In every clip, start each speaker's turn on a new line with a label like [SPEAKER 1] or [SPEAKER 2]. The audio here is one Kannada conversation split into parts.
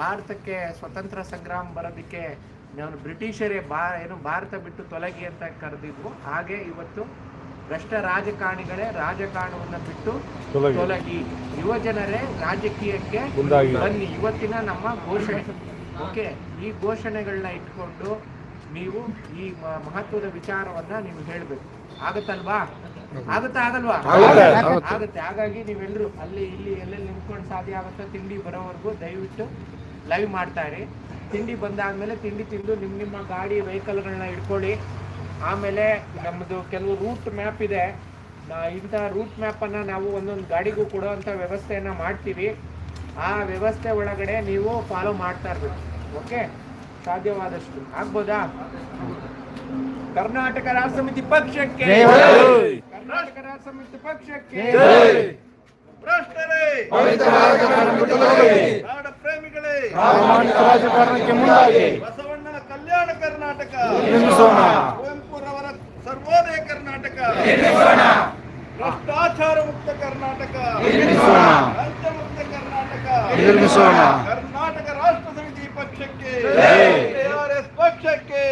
[SPEAKER 1] ಭಾರತಕ್ಕೆ ಸ್ವತಂತ್ರ ಸಂಗ್ರಾಮ ಬರೋದಕ್ಕೆ ನಾನು ಬ್ರಿಟಿಷರೇ ಬಾ ಏನು ಭಾರತ ಬಿಟ್ಟು ತೊಲಗಿ ಅಂತ ಕರೆದಿದ್ವು. ಹಾಗೆ ಇವತ್ತು ಭ್ರಷ್ಟ ರಾಜಕಾರಣಿಗಳೇ ರಾಜಕಾರಣವನ್ನ ಬಿಟ್ಟು
[SPEAKER 2] ತೊಲಗಿ.
[SPEAKER 1] ಯುವ ಜನರೇ ರಾಜಕೀಯಕ್ಕೆ. ಬನ್ನಿ. ಇವತ್ತಿನ ನಮ್ಮ ಘೋಷಣೆ. ಓಕೆ ಈ ಘೋಷಣೆಗಳನ್ನ ಇಟ್ಕೊಂಡು ನೀವು ಈ ಮಹತ್ವದ ವಿಚಾರವನ್ನ ನೀವು ಹೇಳ್ಬೇಕು. ಆಗತ್ತಲ್ವಾ? ಆಗುತ್ತಾ ಆಗಲ್ವಾ?
[SPEAKER 2] ಆಗುತ್ತೆ.
[SPEAKER 1] ಆಗುತ್ತೆ. ಹಾಗಾಗಿ ನೀವೆಲ್ಲರೂ ಅಲ್ಲಿ ಇಲ್ಲಿ ಎಲ್ಲೆಲ್ಲಿ ನಿಂತ್ಕೊಂಡು ಸಾಧ್ಯ ಆಗುತ್ತೋ ತಿಂಡಿ ಬರೋವರೆಗೂ ದಯವಿಟ್ಟು ಲೈವ್ ಮಾಡ್ತಾ ಇರಿ ತಿಂಡಿ ಬಂದಾದಮೇಲೆ ತಿಂಡಿ ತಿಂದು ನಿಮ್ಮ ನಿಮ್ಮ ಗಾಡಿ ವೆಹಿಕಲ್ಗಳನ್ನ ಇಟ್ಕೊಳ್ಳಿ ಆಮೇಲೆ ನಮ್ಮದು ಕೆಲವು ರೂಟ್ ಮ್ಯಾಪ್ ಇದೆ. ನಾ- ಇಂಥ ರೂಟ್ ಮ್ಯಾಪನ್ನು ನಾವು ಒಂದೊಂದು ಗಾಡಿಗೂ ಕೊಡುವಂಥ ವ್ಯವಸ್ಥೆಯನ್ನು ಮಾಡ್ತೀವಿ. ಆ ವ್ಯವಸ್ಥೆ ಒಳಗಡೆ ನೀವು ಫಾಲೋ ಮಾಡ್ತಾ ಇರ್ಬೇಕು. ಓಕೆ ಸಾಧ್ಯವಾದಷ್ಟು. ಆಗ್ಬೋದಾ? ಕರ್ನಾಟಕ ರಾಜ್ಯ ಸಮಿತಿ ಪಕ್ಷಕ್ಕೆ ಕರ್ನಾಟಕ ರಾಜ್ಯ ಸಮಿತಿ ಪಕ್ಷಕ್ಕೆ
[SPEAKER 3] ಭ್ರಷ್ಟರೇ
[SPEAKER 2] ಕರ್ನಾಟಕ ತೊಲಗಿ.
[SPEAKER 3] ನಾಡ ಪ್ರೇಮಿಗಳೇ
[SPEAKER 2] ಪ್ರಾಮಾಣಿಕ ರಾಜಕಾರಣಕ್ಕೆ ಮುಂದಾಗಿ
[SPEAKER 3] ಬಸವಣ್ಣ ಕಲ್ಯಾಣ ಕರ್ನಾಟಕ
[SPEAKER 2] ನಿರ್ಮಿಸೋಣ.
[SPEAKER 3] ಕುವೆಂಪುರವರ ಸರ್ವೋದಯ ಕರ್ನಾಟಕ ಭ್ರಷ್ಟಾಚಾರ ಮುಕ್ತ ಕರ್ನಾಟಕ
[SPEAKER 2] ನಿರ್ಮಿಸೋಣ.
[SPEAKER 3] ಲಂಚ ಮುಕ್ತ ಕರ್ನಾಟಕ
[SPEAKER 2] ನಿರ್ಮಿಸೋಣ.
[SPEAKER 3] ಕರ್ನಾಟಕ ರಾಷ್ಟ್ರ ಸಮಿತಿ ಪಕ್ಷಕ್ಕೆ. ಕೆಆರ್ಎಸ್ ಪಕ್ಷಕ್ಕೆ.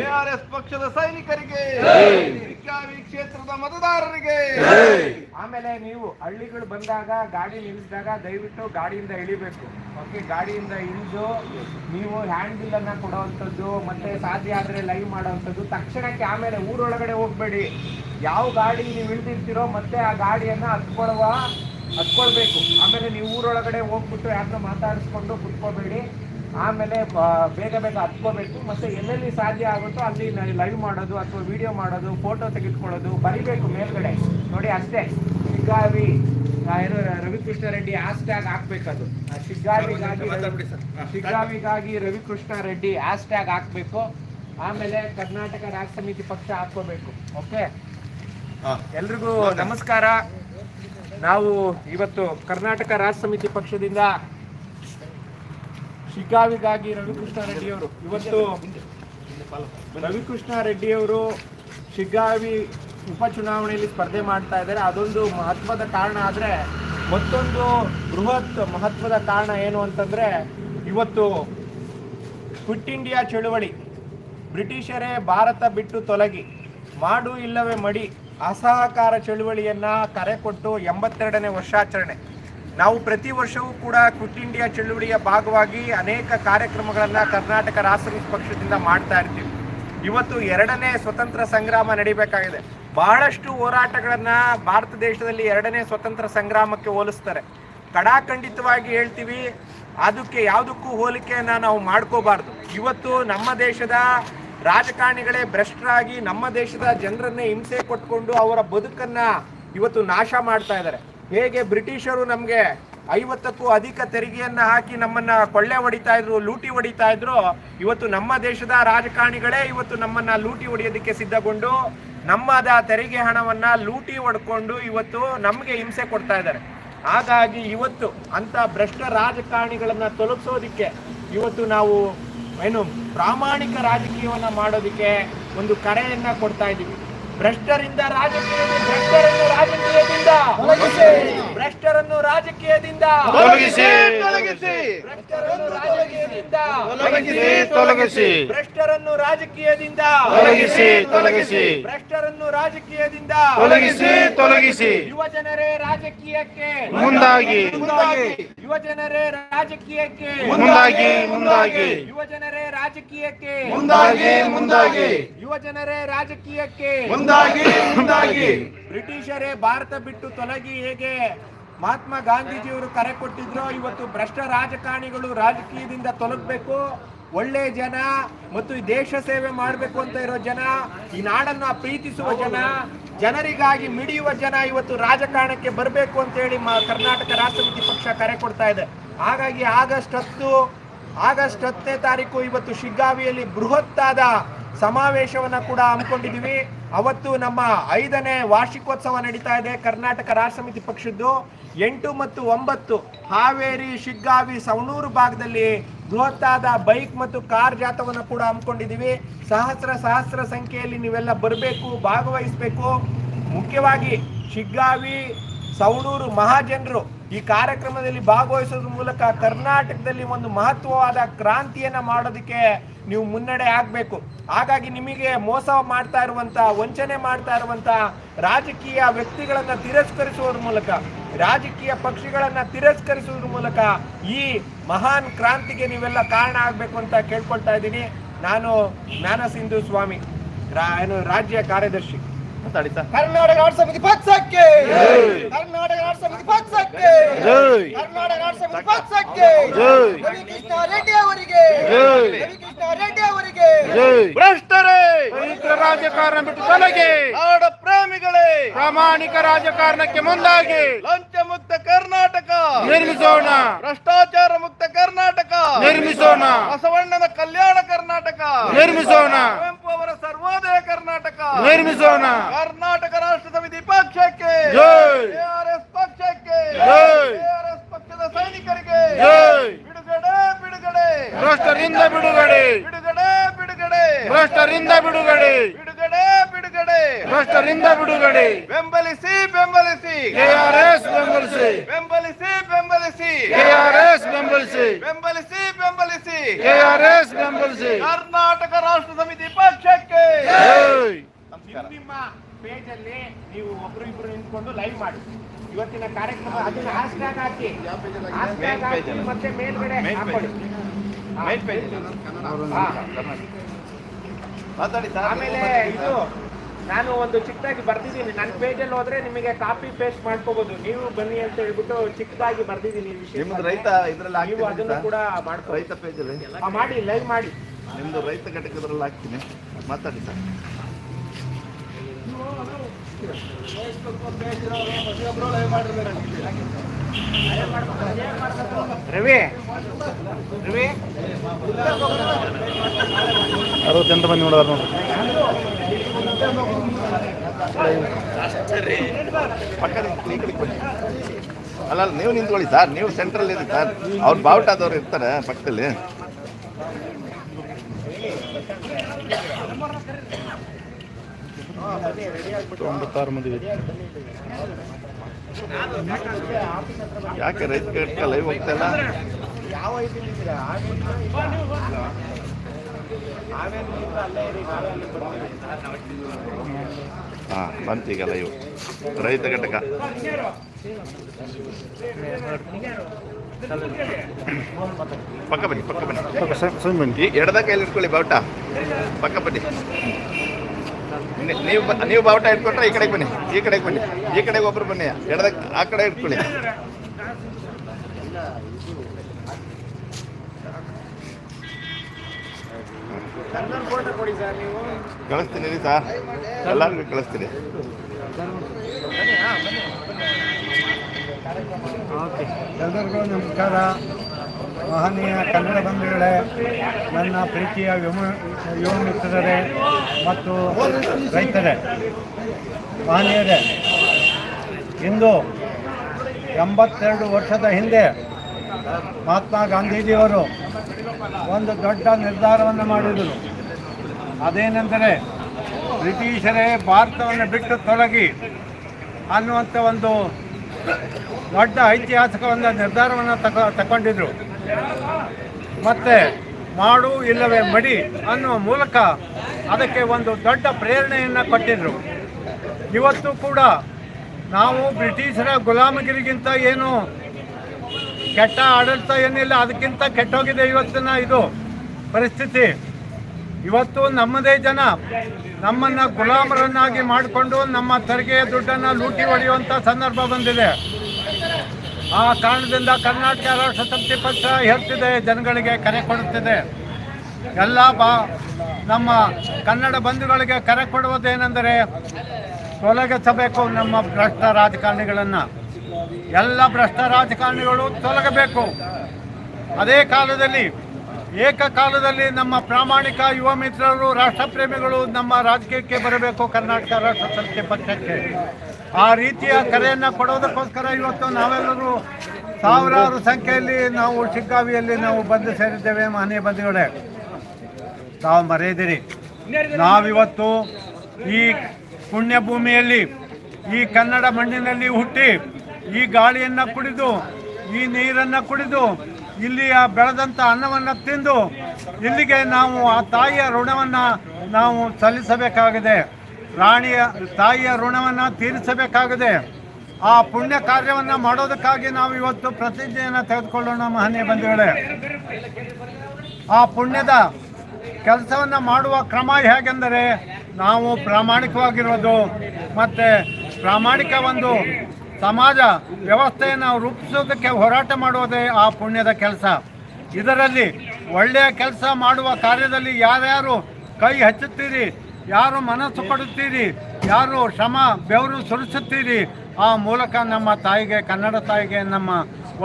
[SPEAKER 3] ಕೆಆರ್ಎಸ್ ಪಕ್ಷದ ಸೈನಿಕರಿಗೆ ಕ್ಷೇತ್ರದ ಮತದಾರರಿಗೆ.
[SPEAKER 1] ಆಮೇಲೆ ನೀವು ಹಳ್ಳಿಗಳು ಬಂದಾಗ, ಗಾಡಿ ನಿಲ್ಲಿಸಿದಾಗ ದಯವಿಟ್ಟು ಗಾಡಿಯಿಂದ ಇಳಿಬೇಕು. ಓಕೆ ಗಾಡಿಯಿಂದ ಇಳಿದು ನೀವು ಹ್ಯಾಂಡ್ ಬಿಲ್ ಅನ್ನ ಕೊಡುವಂಥದ್ದು, ಮತ್ತೆ ಸಾಧ್ಯ ಆದ್ರೆ ಲೈವ್ ಮಾಡುವಂಥದ್ದು, ತಕ್ಷಣಕ್ಕೆ ಆಮೇಲೆ ಊರೊಳಗಡೆ ಹೋಗಬೇಡಿ. ಯಾವ ಗಾಡಿ ನೀವು ಇಳಿದಿರ್ತೀರೋ ಮತ್ತೆ ಆ ಗಾಡಿಯನ್ನ ಹತ್ಕೊಳ್ಳುವ ಹತ್ಕೊಳ್ಬೇಕು. ಆಮೇಲೆ ನೀವು ಊರೊಳಗಡೆ ಹೋಗ್ಬಿಟ್ಟು ಯಾರನ್ನ ಮಾತಾಡಿಸ್ಕೊಂಡು ಕುತ್ಕೋಬೇಡಿ. ಆಮೇಲೆ ಬೇಗ ಬೇಗ ಹತ್ಕೋಬೇಕು. ಮತ್ತೆ ಎಲ್ಲೆಲ್ಲಿ ಸಾಧ್ಯ ಆಗುತ್ತೋ ಅಲ್ಲಿ ಲೈವ್ ಮಾಡೋದು ಅಥವಾ ವಿಡಿಯೋ ಮಾಡೋದು ಫೋಟೋ ತೆಗೆದುಕೊಳ್ಳೋದು, ಬರಿಬೇಕು ಮೇಲ್ಗಡೆ. ನೋಡಿ ಅಷ್ಟೇ. ಶಿಗ್ಗಾವಿ ಆ, ಏನು ರವಿಕೃಷ್ಣ ರೆಡ್ಡಿ ಆಸ್ಟ್ಯಾಗ್ ಟ್ಯಾಗ್ ಹಾಕ್ಬೇಕದು. ಶಿಗ್ಗಾವಿಗಾಗಿ ರವಿ- ಶಿಗ್ಗಾವಿಗಾಗಿ ರವಿಕೃಷ್ಣ ರೆಡ್ಡಿ ಆಸ್ ಟ್ಯಾಗ್ ಹಾಕ್ಬೇಕು. ಆಮೇಲೆ ಕರ್ನಾಟಕ ರಾಜ್ಯ ಸಮಿತಿ ಪಕ್ಷ ಹಾಕೋಬೇಕು ಓಕೆ? ಎಲ್ರಿಗೂ ನಮಸ್ಕಾರ. ನಾವು ಇವತ್ತು ಕರ್ನಾಟಕ ರಾಜ್ಯ ಸಮಿತಿ ಪಕ್ಷದಿಂದ ಶಿಗ್ಗಾವಿಗಾಗಿ ರವಿಕೃಷ್ಣ ರೆಡ್ಡಿಯವರು ಇವತ್ತು ರವಿಕೃಷ್ಣ ರೆಡ್ಡಿಯವರು ಶಿಗ್ಗಾವಿ ಉಪಚುನಾವಣೆಯಲ್ಲಿ ಸ್ಪರ್ಧೆ ಮಾಡ್ತಾ ಇದ್ದಾರೆ. ಅದೊಂದು ಮಹತ್ವದ ಕಾರಣ ಆದರೆ ಮತ್ತೊಂದು ಬೃಹತ್ ಮಹತ್ವದ ಕಾರಣ ಏನು ಅಂತಂದರೆ ಇವತ್ತು ಕ್ವಿಟ್ ಇಂಡಿಯಾ ಚಳುವಳಿ ಬ್ರಿಟಿಷರೇ ಭಾರತ ಬಿಟ್ಟು ತೊಲಗಿ ಮಾಡು ಇಲ್ಲವೇ ಮಡಿ ಅಸಹಕಾರ ಚಳುವಳಿಯನ್ನು ಕರೆ ಕೊಟ್ಟು ಎಂಬತ್ತೆರಡನೇ ವರ್ಷಾಚರಣೆ. ನಾವು ಪ್ರತಿ ವರ್ಷವೂ ಕೂಡ ಕ್ವಿಟ್ ಇಂಡಿಯಾ ಚಳುವಳಿಯ ಭಾಗವಾಗಿ ಅನೇಕ ಕಾರ್ಯಕ್ರಮಗಳನ್ನು ಕರ್ನಾಟಕ ರಾಷ್ಟ್ರ ಪಕ್ಷದಿಂದ ಮಾಡ್ತಾ ಇರ್ತೀವಿ. ಇವತ್ತು ಎರಡನೇ ಸ್ವತಂತ್ರ ಸಂಗ್ರಾಮ ನಡಿಬೇಕಾಗಿದೆ. ಬಹಳಷ್ಟು ಹೋರಾಟಗಳನ್ನ ಭಾರತ ದೇಶದಲ್ಲಿ ಎರಡನೇ ಸ್ವತಂತ್ರ ಸಂಗ್ರಾಮಕ್ಕೆ ಹೋಲಿಸ್ತಾರೆ. ಕಡಾಖಂಡಿತವಾಗಿ ಹೇಳ್ತೀವಿ, ಅದಕ್ಕೆ ಯಾವುದಕ್ಕೂ ಹೋಲಿಕೆಯನ್ನ ನಾವು ಮಾಡ್ಕೋಬಾರ್ದು. ಇವತ್ತು ನಮ್ಮ ದೇಶದ ರಾಜಕಾರಣಿಗಳೇ ಭ್ರಷ್ಟರಾಗಿ ನಮ್ಮ ದೇಶದ ಜನರನ್ನೇ ಹಿಂಸೆ ಕೊಟ್ಕೊಂಡು ಅವರ ಬದುಕನ್ನ ಇವತ್ತು ನಾಶ ಮಾಡ್ತಾ ಇದ್ದಾರೆ. ಹೇಗೆ ಬ್ರಿಟಿಷರು ನಮಗೆ ಐವತ್ತಕ್ಕೂ ಅಧಿಕ ತೆರಿಗೆಯನ್ನ ಹಾಕಿ ನಮ್ಮನ್ನ ಕೊಳ್ಳೆ ಹೊಡಿತಾ ಇದ್ರು, ಲೂಟಿ ಹೊಡಿತಾ ಇದ್ರು, ಇವತ್ತು ನಮ್ಮ ದೇಶದ ರಾಜಕಾರಣಿಗಳೇ ಇವತ್ತು ನಮ್ಮನ್ನ ಲೂಟಿ ಹೊಡೆಯೋದಕ್ಕೆ ಸಿದ್ಧಗೊಂಡು ನಮ್ಮದ ತೆರಿಗೆ ಹಣವನ್ನ ಲೂಟಿ ಹೊಡ್ಕೊಂಡು ಇವತ್ತು ನಮಗೆ ಹಿಂಸೆ ಕೊಡ್ತಾ ಇದ್ದಾರೆ. ಹಾಗಾಗಿ ಇವತ್ತು ಅಂತ ಭ್ರಷ್ಟ ರಾಜಕಾರಣಿಗಳನ್ನು ತೊಲಗಿಸೋದಿಕ್ಕೆ ಇವತ್ತು ನಾವು ಏನು ಪ್ರಾಮಾಣಿಕ ರಾಜಕೀಯವನ್ನ ಮಾಡೋದಿಕ್ಕೆ ಒಂದು ಕರೆಯನ್ನು ಕೊಡ್ತಾ ಇದ್ದೀವಿ. ಭ್ರಷ್ಟರಿಂದ ರಾಜಕೀಯ ಭ್ರಷ್ಟರನ್ನು ರಾಜಕೀಯದಿಂದ. ಭ್ರಷ್ಟರನ್ನು ರಾಜಕೀಯದಿಂದ.
[SPEAKER 2] ತೊಲಗಿಸಿ
[SPEAKER 3] ತೊಲಗಿಸಿ.
[SPEAKER 1] ಭ್ರಷ್ಟರನ್ನು ರಾಜಕೀಯದಿಂದ.
[SPEAKER 2] ತೊಲಗಿಸಿ ತೊಲಗಿಸಿ.
[SPEAKER 1] ಭ್ರಷ್ಟರನ್ನು ರಾಜಕೀಯದಿಂದ.
[SPEAKER 2] ತೊಲಗಿಸಿ ತೊಲಗಿಸಿ.
[SPEAKER 1] ಭ್ರಷ್ಟರನ್ನು ರಾಜಕೀಯದಿಂದ.
[SPEAKER 2] ತೊಲಗಿಸಿ ತೊಲಗಿಸಿ.
[SPEAKER 1] ಯುವ ಜನರೇ ರಾಜಕೀಯಕ್ಕೆ.
[SPEAKER 2] ಮುಂದಾಗಿ.
[SPEAKER 3] ಮುಂದಾಗಿ.
[SPEAKER 1] ಯುವ ಜನರೇ ರಾಜಕೀಯಕ್ಕೆ.
[SPEAKER 2] ಮುಂದಾಗಿ ಮುಂದಾಗಿ.
[SPEAKER 1] ಯುವ ಜನರೇ ರಾಜಕೀಯಕ್ಕೆ.
[SPEAKER 2] ಮುಂದಾಗಿ ಮುಂದಾಗಿ.
[SPEAKER 1] ಯುವ ಜನರೇ ರಾಜಕೀಯಕ್ಕೆ
[SPEAKER 3] ಮುಂದಾಗಿ ಮುಂದಾಗಿ.
[SPEAKER 1] ಬ್ರಿಟಿಷರೇ ಭಾರತ ಬಿಟ್ಟು ತೊಲಗಿ ಹೇಗೆ? ಮಹಾತ್ಮ ಗಾಂಧೀಜಿಯವರು ಕರೆ ಕೊಟ್ಟಿದ್ರು ಇವತ್ತು ಭ್ರಷ್ಟ ರಾಜಕಾರಣಿಗಳು ರಾಜಕೀಯದಿಂದ ತೊಲಗಬೇಕು. ಒಳ್ಳೆ ಜನ ಮತ್ತು ಈ ದೇಶ ಸೇವೆ ಮಾಡಬೇಕು ಅಂತ ಇರೋ ಜನ ಈ ನಾಡನ್ನ ಪ್ರೀತಿಸುವ ಜನ ಜನರಿಗಾಗಿ ಮಿಡಿಯುವ ಜನ ಇವತ್ತು ರಾಜಕಾರಣಕ್ಕೆ ಬರಬೇಕು ಅಂತ ಹೇಳಿ ಕರ್ನಾಟಕ ರಾಷ್ಟ್ರ ಸಮಿತಿ ಪಕ್ಷ ಕರೆ ಕೊಡ್ತಾ ಇದೆ. ಹಾಗಾಗಿ ಆಗಸ್ಟ್ ಹತ್ತು ಆಗಸ್ಟ್ ಹತ್ತನೇ ತಾರೀಕು ಇವತ್ತು ಶಿಗ್ಗಾವಿಯಲ್ಲಿ ಬೃಹತ್ತಾದ ಸಮಾವೇಶವನ್ನ ಕೂಡ ಹಮ್ಮಿಕೊಂಡಿದ್ದೀವಿ. ಅವತ್ತು ನಮ್ಮ ಐದನೇ ವಾರ್ಷಿಕೋತ್ಸವ ನಡೀತಾ ಇದೆ. ಕರ್ನಾಟಕ ರಾಷ್ಟ್ರ ಸಮಿತಿ ಪಕ್ಷದ್ದು. ಎಂಟು ಮತ್ತು ಒಂಬತ್ತು ಹಾವೇರಿ, ಶಿಗ್ಗಾವಿ, ಸವಣೂರು ಭಾಗದಲ್ಲಿ ಬೃಹತ್ತಾದ ಬೈಕ್ ಮತ್ತು ಕಾರ್ ಜಾಥವನ್ನು ಕೂಡ ಹಮ್ಮಿಕೊಂಡಿದ್ದೀವಿ. ಸಹಸ್ರ ಸಹಸ್ರ ಸಂಖ್ಯೆಯಲ್ಲಿ ನೀವೆಲ್ಲ ಬರಬೇಕು, ಭಾಗವಹಿಸಬೇಕು. ಮುಖ್ಯವಾಗಿ ಶಿಗ್ಗಾವಿ, ಸವಣೂರು ಮಹಾಜನರು ಈ ಕಾರ್ಯಕ್ರಮದಲ್ಲಿ ಭಾಗವಹಿಸೋದ್ರ ಮೂಲಕ ಕರ್ನಾಟಕದಲ್ಲಿ ಒಂದು ಮಹತ್ವವಾದ ಕ್ರಾಂತಿಯನ್ನ ಮಾಡೋದಕ್ಕೆ ನೀವು ಮುನ್ನಡೆ ಆಗಬೇಕು. ಹಾಗಾಗಿ ನಿಮಗೆ ಮೋಸ ಮಾಡ್ತಾ ಇರುವಂತ, ವಂಚನೆ ಮಾಡ್ತಾ ಇರುವಂತ ರಾಜಕೀಯ ವ್ಯಕ್ತಿಗಳನ್ನ ತಿರಸ್ಕರಿಸುವುದ್ರ ಮೂಲಕ, ರಾಜಕೀಯ ಪಕ್ಷಗಳನ್ನ ತಿರಸ್ಕರಿಸುವುದ್ರ ಮೂಲಕ ಈ ಮಹಾನ್ ಕ್ರಾಂತಿಗೆ ನೀವೆಲ್ಲ ಕಾರಣ ಆಗ್ಬೇಕು ಅಂತ ಕೇಳ್ಕೊಳ್ತಾ ಇದ್ದೀನಿ. ನಾನು ಜ್ಞಾನ ಸಿಂಧು ಸ್ವಾಮಿ ಏನು ರಾಜ್ಯ ಕಾರ್ಯದರ್ಶಿ.
[SPEAKER 2] ಮಾತಾಡಿ ಸರ್
[SPEAKER 3] ಕರ್ನಾಟಕ ರಾಷ್ಟ್ರ ಸಮಿತಿ ಪಕ್ಷಕ್ಕೆ. ಕರ್ನಾಟಕ ರಾಷ್ಟ್ರ ಸಮಿತಿ ಪಕ್ಷಕ್ಕೆ.
[SPEAKER 2] ಜೈ.
[SPEAKER 3] ಕರ್ನಾಟಕ ರಾಷ್ಟ್ರ ಸಮಿತಿ ಪಕ್ಷಕ್ಕೆ.
[SPEAKER 2] ಜೈ.
[SPEAKER 3] ರವಿಕೃಷ್ಣ ರೆಡ್ಡಿ ಅವರಿಗೆ.
[SPEAKER 2] ಜೈ.
[SPEAKER 3] ರವಿಕೃಷ್ಣ ರೆಡ್ಡಿ ಅವರಿಗೆ.
[SPEAKER 2] ಜೈ. ಭ್ರಷ್ಟರೇ. ಪವಿತ್ರ ರಾಜಕಾರಣ ಬಿಟ್ಟು ತೊಲಗಿ.
[SPEAKER 3] ನಾಡ ಪ್ರೇಮಿಗಳೇ.
[SPEAKER 2] ಪ್ರಾಮಾಣಿಕ ರಾಜಕಾರಣಕ್ಕೆ ಮುಂದಾಗಿ.
[SPEAKER 3] ಲಂಚ ಮುಕ್ತ ಕರ್ನಾಟಕ.
[SPEAKER 2] ನಿರ್ಮಿಸೋಣ.
[SPEAKER 3] ಭ್ರಷ್ಟಾಚಾರ ಮುಕ್ತ ಕರ್ನಾಟಕ.
[SPEAKER 2] ನಿರ್ಮಿಸೋಣ.
[SPEAKER 3] ಬಸವಣ್ಣನ ಕಲ್ಯಾಣ ಕರ್ನಾಟಕ.
[SPEAKER 2] ನಿರ್ಮಿಸೋಣ.
[SPEAKER 3] ಕುವೆಂಪು ಅವರ ಸರ್ವೋದಯ ಕರ್ನಾಟಕ.
[SPEAKER 2] ನಿರ್ಮಿಸೋಣ.
[SPEAKER 3] ಕರ್ನಾಟಕ ರಾಷ್ಟ್ರ ಸಮಿತಿ ಪಕ್ಷಕ್ಕೆ. ಎಸ್ ಪಕ್ಷಕ್ಕೆ. ಎಸ್ ಪಕ್ಷದ ಸೈನಿಕರಿಗೆ. ಬಿಡುಗಡೆ ಬಿಡುಗಡೆ.
[SPEAKER 2] ಭ್ರಷ್ಟರಿಂದ ಬಿಡುಗಡೆ.
[SPEAKER 3] ಬಿಡುಗಡೆ ಬಿಡುಗಡೆ.
[SPEAKER 2] ಭ್ರಷ್ಟರಿಂದ ಬಿಡುಗಡೆ.
[SPEAKER 3] ಬಿಡುಗಡೆ ಬಿಡುಗಡೆ.
[SPEAKER 2] ಭ್ರಷ್ಟರಿಂದ ಬಿಡುಗಡೆ.
[SPEAKER 3] ಬೆಂಬಲಿಸಿ ಬೆಂಬಲಿಸಿ.
[SPEAKER 2] ಕೆ ಬೆಂಬಲಿಸಿ
[SPEAKER 3] ಬೆಂಬಲಿಸಿ ಬೆಂಬಲಿಸಿ.
[SPEAKER 2] ಕೆಆರ್ಎಸ್ ಬೆಂಬಲಿಸಿ.
[SPEAKER 3] ಕರ್ನಾಟಕ ರಾಷ್ಟ್ರ ಸಮಿತಿ ಪಕ್ಷಕ್ಕೆ.
[SPEAKER 2] ಜೈ
[SPEAKER 1] ನಿಮ್ಮ ಪೇಜ್ ಅಲ್ಲಿ ನೀವು ಒಬ್ರು ಇಬ್ರು ನಿಂತ್ಕೊಂಡು ಲೈವ್ ಮಾಡಿ. ಇವತ್ತಿನ ಕಾರ್ಯಕ್ರಮ ಅದನ್ನ ಹ್ಯಾಶ್ಟ್ಯಾಗ್ ಹಾಕಿ. ಹ್ಯಾಶ್ಟ್ಯಾಗ್ ಹಾಕಿ ಮತ್ತೆ ಮೇಲ್ಗಡೆ ಹಾಕೊಳ್ಳಿ. ಹಾ.
[SPEAKER 3] ಮಾತಾಡಿ
[SPEAKER 1] ಆಮೇಲೆ ಇದು ನಾನು ಒಂದು ಚಿಕ್ಕದಾಗಿ ಬರ್ದಿದ್ದೀನಿ. ನನ್ನ ಪೇಜಲ್ಲಿ ಹೋದ್ರೆ ನಿಮಗೆ ಕಾಪಿ ಪೇಸ್ಟ್ ಮಾಡ್ಕೋಬಹುದು ನೀವು ಬನ್ನಿ ಅಂತ ಹೇಳ್ಬಿಟ್ಟು ಚಿಕ್ಕದಾಗಿ ಬರ್ದಿದ್ದೀನಿ
[SPEAKER 3] ನಿಮ್ದು ರೈತ ಇದ್ರಲ್ಲಿ
[SPEAKER 1] ನೀವು ಅದನ್ನು ಕೂಡ ಮಾಡ್ಕೊ
[SPEAKER 3] ರೈತ ಪೇಜ್ ಅಲ್ಲಿ?
[SPEAKER 1] ಮಾಡಿ ಲೈವ್ ಮಾಡಿ.
[SPEAKER 3] ನಿಮ್ದು ರೈತ ಘಟಕದ್ರಲ್ಲಿ ಹಾಕ್ತೀನಿ. ಮಾತಾಡಿ ಸರ್.
[SPEAKER 1] ರವಿ ರವಿ.
[SPEAKER 2] ಅರವತ್ತೆಂಟು ಮಂದಿ ನೋಡೋರು ನೋಡ್ರಿ
[SPEAKER 3] ಪಕ್ಕದ ಈ ಕಡೆಗೆ ಬನ್ನಿ ಅಲ್ಲ ನೀವು ನಿಂತ್ಕೊಳ್ಳಿ ಸರ್, ನೀವು ಸೆಂಟ್ರಲ್ ಇದೆ ಸರ್. ಅವ್ರು ಬಾವುಟದವ್ರು ಇರ್ತಾರೆ ಪಕ್ಕದಲ್ಲಿ.
[SPEAKER 2] ತೊಂಬತ್ತಾರು ಮಂದಿ
[SPEAKER 3] ಯಾಕೆ ರೈತ ಲೈವ್ ಹೋಗ್ತಾ ಇಲ್ಲ
[SPEAKER 1] ಯಾವ ಇದಲ್ಲಿದ್ದೀರಾ ಆಮೇಲೆ ಅಲ್ಲೇ ಇರಿ ನಾವೇ ಅಲ್ಲಿ ಬರ್ತೀವಿ
[SPEAKER 3] ಹಾಂ ಈಗ ಲೈವ್ ರೈತ ಘಟಕ. ಪಕ್ಕ ಬನ್ನಿ ಪಕ್ಕ ಬನ್ನಿ. ಬನ್ನಿ ಎಡದ ಕೈಯಲ್ಲಿ ಇಟ್ಕೊಳ್ಳಿ ಬಾವುಟ. ಪಕ್ಕ ಬನ್ನಿ. ನೀವು ನೀವು ಬಾವುಟ ಇಟ್ಕೊಟ್ರೆ ಈ ಕಡೆಗೆ ಬನ್ನಿ, ಈ ಕಡೆಗೆ ಬನ್ನಿ, ಈ ಕಡೆಗೆ ಒಬ್ರು ಬನ್ನಿ. ಎಡದ ಆ ಕಡೆ ಇಟ್ಕೊಳ್ಳಿ. ಕಳಿಸ್ತೀನಿ ರೀ ಸರ್. ಎಲ್ಲರಿಗೂ ಕಳಿಸ್ತೀನಿ.
[SPEAKER 4] ಎಲ್ಲರಿಗೂ ನಮಸ್ಕಾರ. ಮಹನೀಯ ಕನ್ನಡ ಬಂಧುಗಳೇ ನನ್ನ ಪ್ರೀತಿಯ ಯುವ ಯುವ ಮಿತ್ರರೇ ಮತ್ತು ರೈತರೇ ಮಹನೀಯರೇ ಇಂದು ಎಂಬತ್ತೆರಡು ವರ್ಷದ ಹಿಂದೆ ಮಹಾತ್ಮ ಗಾಂಧೀಜಿಯವರು ಒಂದು ದೊಡ್ಡ ನಿರ್ಧಾರವನ್ನು ಮಾಡಿದರು. ಅದೇನೆಂದರೆ ಬ್ರಿಟಿಷರೇ ಭಾರತವನ್ನು ಬಿಟ್ಟು ತೊಲಗಿ ಅನ್ನುವಂಥ ಒಂದು ದೊಡ್ಡ ಐತಿಹಾಸಿಕ ಒಂದು ನಿರ್ಧಾರವನ್ನು ತಕ ತಗೊಂಡಿದ್ರು ಮತ್ತೆ ಮಾಡು ಇಲ್ಲವೇ ಮಡಿ ಅನ್ನುವ ಮೂಲಕ ಅದಕ್ಕೆ ಒಂದು ದೊಡ್ಡ ಪ್ರೇರಣೆಯನ್ನು ಕೊಟ್ಟಿದ್ರು. ಇವತ್ತು ಕೂಡ ನಾವು ಬ್ರಿಟಿಷರ ಗುಲಾಮಗಿರಿಗಿಂತ ಏನು ಕೆಟ್ಟ ಆಡಳಿತ ಏನಿಲ್ಲ, ಅದಕ್ಕಿಂತ ಕೆಟ್ಟೋಗಿದೆ ಇವತ್ತಿನ ಇದು ಪರಿಸ್ಥಿತಿ. ಇವತ್ತು ನಮ್ಮದೇ ಜನ ನಮ್ಮನ್ನ ಗುಲಾಮರನ್ನಾಗಿ ಮಾಡಿಕೊಂಡು ನಮ್ಮ ತೆರಿಗೆಯ ದುಡ್ಡನ್ನು ಲೂಟಿ ಹೊಡೆಯುವಂಥ ಸಂದರ್ಭ ಬಂದಿದೆ. ಆ ಕಾರಣದಿಂದ ಕರ್ನಾಟಕ ರಾಷ್ಟ್ರ ಸಮಿತಿ ಪಕ್ಷ ಹೇಳ್ತಿದೆ, ಜನಗಳಿಗೆ ಕರೆ ಕೊಡುತ್ತಿದೆ. ಎಲ್ಲ ಬಾ, ನಮ್ಮ ಕನ್ನಡ ಬಂಧುಗಳಿಗೆ ಕರೆ ಕೊಡುವುದೇನೆಂದರೆ ತೊಲಗಿಸಬೇಕು ನಮ್ಮ ಭ್ರಷ್ಟ ರಾಜಕಾರಣಿಗಳನ್ನು. ಎಲ್ಲ ಭ್ರಷ್ಟ ರಾಜಕಾರಣಿಗಳು ತೊಲಗಬೇಕು. ಅದೇ ಕಾಲದಲ್ಲಿ ಏಕಕಾಲದಲ್ಲಿ ನಮ್ಮ ಪ್ರಾಮಾಣಿಕ ಯುವ ಮಿತ್ರರು, ರಾಷ್ಟ್ರಪ್ರೇಮಿಗಳು ನಮ್ಮ ರಾಜಕೀಯಕ್ಕೆ ಬರಬೇಕು ಕರ್ನಾಟಕ ರಾಷ್ಟ್ರ ಸಮಿತಿ ಪಕ್ಷಕ್ಕೆ. ಆ ರೀತಿಯ ಕರೆಯನ್ನು ಕೊಡೋದಕ್ಕೋಸ್ಕರ ಇವತ್ತು ನಾವೆಲ್ಲರೂ ಸಾವಿರಾರು ಸಂಖ್ಯೆಯಲ್ಲಿ ನಾವು ಚಿಕ್ಕಾವಿಯಲ್ಲಿ ನಾವು ಬಂದು ಸೇರಿದ್ದೇವೆ ಮನೆ ಬಂಧುಗಳೇ. ತಾವು ಮರೆಯದಿರಿ. ನಾವಿವತ್ತು ಈ ಪುಣ್ಯಭೂಮಿಯಲ್ಲಿ, ಈ ಕನ್ನಡ ಮಣ್ಣಿನಲ್ಲಿ ಹುಟ್ಟಿ ಈ ಗಾಳಿಯನ್ನು ಕುಡಿದು, ಈ ನೀರನ್ನು ಕುಡಿದು ಇಲ್ಲಿಯ ಬೆಳೆದಂಥ ಅನ್ನವನ್ನು ತಿಂದು, ಇಲ್ಲಿಗೆ ನಾವು ಆ ತಾಯಿಯ ಋಣವನ್ನು ನಾವು ಸಲ್ಲಿಸಬೇಕಾಗಿದೆ. ರಾಣಿಯ ತಾಯಿಯ ಋಣವನ್ನು ತೀರಿಸಬೇಕಾಗಿದೆ. ಆ ಪುಣ್ಯ ಕಾರ್ಯವನ್ನು ಮಾಡೋದಕ್ಕಾಗಿ ನಾವು ಇವತ್ತು ಪ್ರತಿಜ್ಞೆಯನ್ನು ತೆಗೆದುಕೊಳ್ಳೋಣ ಮಹನೀಯ ಬಂಧುಗಳೇ. ಆ ಪುಣ್ಯದ ಕೆಲಸವನ್ನು ಮಾಡುವ ಕ್ರಮ ಹೇಗೆಂದರೆ, ನಾವು ಪ್ರಾಮಾಣಿಕವಾಗಿರೋದು, ಮತ್ತು ಪ್ರಾಮಾಣಿಕ ಒಂದು ಸಮಾಜ ವ್ಯವಸ್ಥೆಯನ್ನು ರೂಪಿಸೋದಕ್ಕೆ ಹೋರಾಟ ಮಾಡುವುದೇ ಆ ಪುಣ್ಯದ ಕೆಲಸ. ಇದರಲ್ಲಿ ಒಳ್ಳೆಯ ಕೆಲಸ ಮಾಡುವ ಕಾರ್ಯದಲ್ಲಿ ಯಾರ್ಯಾರು ಕೈ ಹಚ್ಚುತ್ತೀರಿ, ಯಾರು ಮನಸ್ಸು ಕೊಡುತ್ತೀರಿ, ಯಾರು ಶ್ರಮ, ಬೆವರು ಸುರಿಸುತ್ತೀರಿ, ಆ ಮೂಲಕ ನಮ್ಮ ತಾಯಿಗೆ, ಕನ್ನಡ ತಾಯಿಗೆ ನಮ್ಮ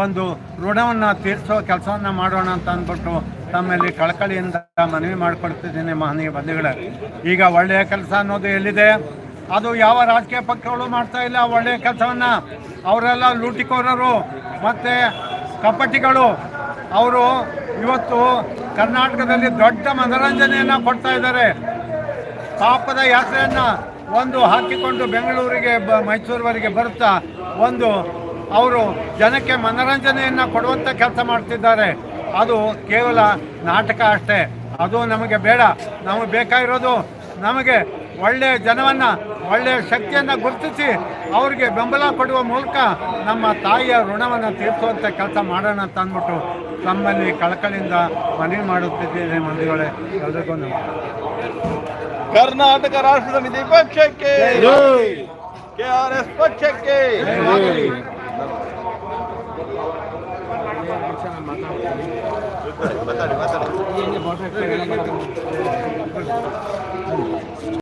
[SPEAKER 4] ಒಂದು ಋಣವನ್ನು ತೀರಿಸೋ ಕೆಲಸವನ್ನು ಮಾಡೋಣ ಅಂತ ಅಂದ್ಬಿಟ್ಟು ತಮ್ಮಲ್ಲಿ ಕಳಕಳಿಯಿಂದ ಮನವಿ ಮಾಡಿಕೊಡ್ತಿದ್ದೀನಿ ಮಹನೀಯ ಬಂಧುಗಳೇ. ಈಗ ಒಳ್ಳೆಯ ಕೆಲಸ ಅನ್ನೋದು ಎಲ್ಲಿದೆ? ಅದು ಯಾವ ರಾಜಕೀಯ ಪಕ್ಷಗಳು ಮಾಡ್ತಾ ಇಲ್ಲ ಒಳ್ಳೆಯ ಕೆಲಸವನ್ನು ಅವರೆಲ್ಲ ಲೂಟಿಕೋರರು ಮತ್ತು ಕಪಟಿಗಳು. ಅವರು ಇವತ್ತು ಕರ್ನಾಟಕದಲ್ಲಿ ದೊಡ್ಡ ಮನೋರಂಜನೆಯನ್ನು ಕೊಡ್ತಾ ಇದ್ದಾರೆ. ಪಾಪದ ಯಾತ್ರೆಯನ್ನು ಒಂದು ಹಾಕಿಕೊಂಡು ಬೆಂಗಳೂರಿಗೆ, ಬ, ಮೈಸೂರುವರೆಗೆ ಬರುತ್ತಾ, ಒಂದು ಅವರು ಜನಕ್ಕೆ ಮನೋರಂಜನೆಯನ್ನು ಕೊಡುವಂಥ ಕೆಲಸ ಮಾಡ್ತಿದ್ದಾರೆ. ಅದು ಕೇವಲ ನಾಟಕ ಅಷ್ಟೇ. ಅದು ನಮಗೆ ಬೇಡ. ನಮಗೆ ಬೇಕಾಗಿರೋದು ನಮಗೆ ಒಳ್ಳೆಯ ಜನವನ್ನು ಒಳ್ಳೆಯ ಶಕ್ತಿಯನ್ನು ಗುರುತಿಸಿ ಅವರಿಗೆ ಬೆಂಬಲ ಕೊಡುವ ಮೂಲಕ ನಮ್ಮ ತಾಯಿಯ ಋಣವನ್ನು ತೀರಿಸುವಂಥ ಕೆಲಸ ಮಾಡೋಣ ಅಂತ ಅಂದ್ಬಿಟ್ಟು ತಮ್ಮಲ್ಲಿ ಕಳಕಳಿಯಿಂದ ಮನವಿ ಮಾಡುತ್ತಿದ್ದೇನೆ ಮಂದಿಗಳೇ. ಎಲ್ರಿಗೂ ನಮಸ್ಕಾರ.
[SPEAKER 3] ಕರ್ನಾಟಕ ರಾಷ್ಟ್ರ ಸಮಿತಿ ಪಕ್ಷಕ್ಕೆ ಕೆ ಆರ್ ಎಸ್ ಪಕ್ಷಕ್ಕೆ. ಮಾತಾಡಿ ಮಾತಾಡಿ